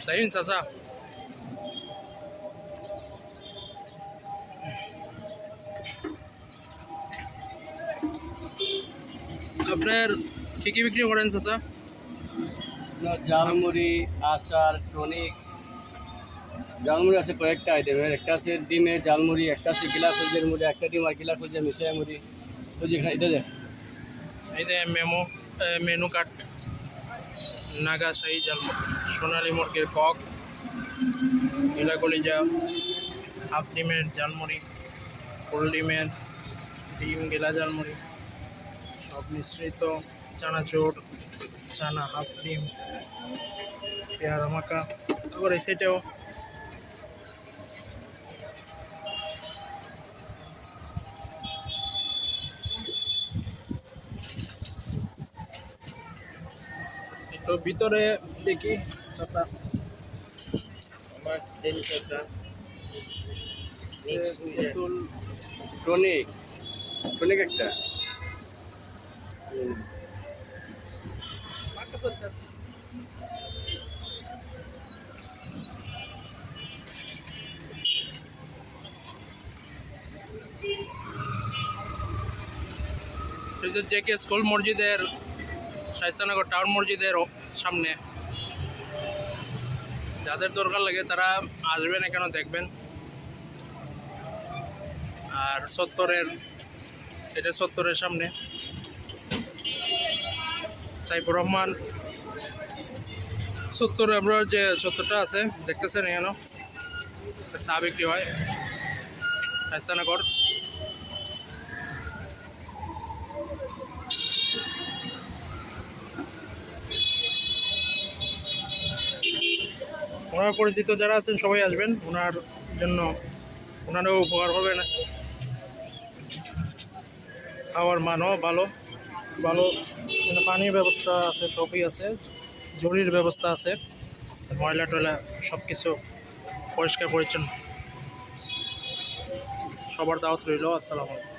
Sign চাচা আপনার কি কি বিক্রি করেন চাচা আপনার ঝালমুড়ি আচার টনিক ঝালমুড়ি আছে কয়েকটা আইটেমের একটা আছে ডিমের ঝালমুড়ি একটা আছে গিলা ফুলজের মুড়ি একটা ডিম আর গিলা ফুলজের মিশাই মুড়ি ওই যে এটা দেখ এই যে মেমো মেনু কার্ড নাগা শাহি জাল সোনালি মুরগির কক। নীলা কলিজা হাফ ডিমের জালমুড়ি ফুল ডিমের ডিম গেলা জালমুড়ি, সব মিশ্রিত চানাচুর, চানা হাফ ডিম পেয়ারা মাখা। আবার এই একটু ভিতরে দেখি। চাচা। আমার জিনিসটা যে পুতুল টনিক টনিক একটা এই যে জেকে স্কুল মসজিদের শাইস্তানগর টাউন মসজিদের সামনে। যাদের দরকার লাগে তারা আসবেন এখানে, দেখবেন। আর সত্তরের, এটা সত্তরের সামনে। সাইফুর রহমান। সত্তর আপনার যে সত্তরটা আছে, দেখতেছেন এখানে চা বিক্রি হয়। শাইস্তানগর ওনার পরিচিত যারা আছেন, সবাই আসবেন। ওনার জন্য ওনারও উপকার হবে না। খাওয়ার মানও ভালো। ভালো মানে পানির ব্যবস্থা আছে, সবই আছে। জরির ব্যবস্থা আছে। ময়লা টয়লা সব কিছু পরিষ্কার পরিচ্ছন্ন। সবার দাওয়াত রইল, আসসালামু আলাইকুম।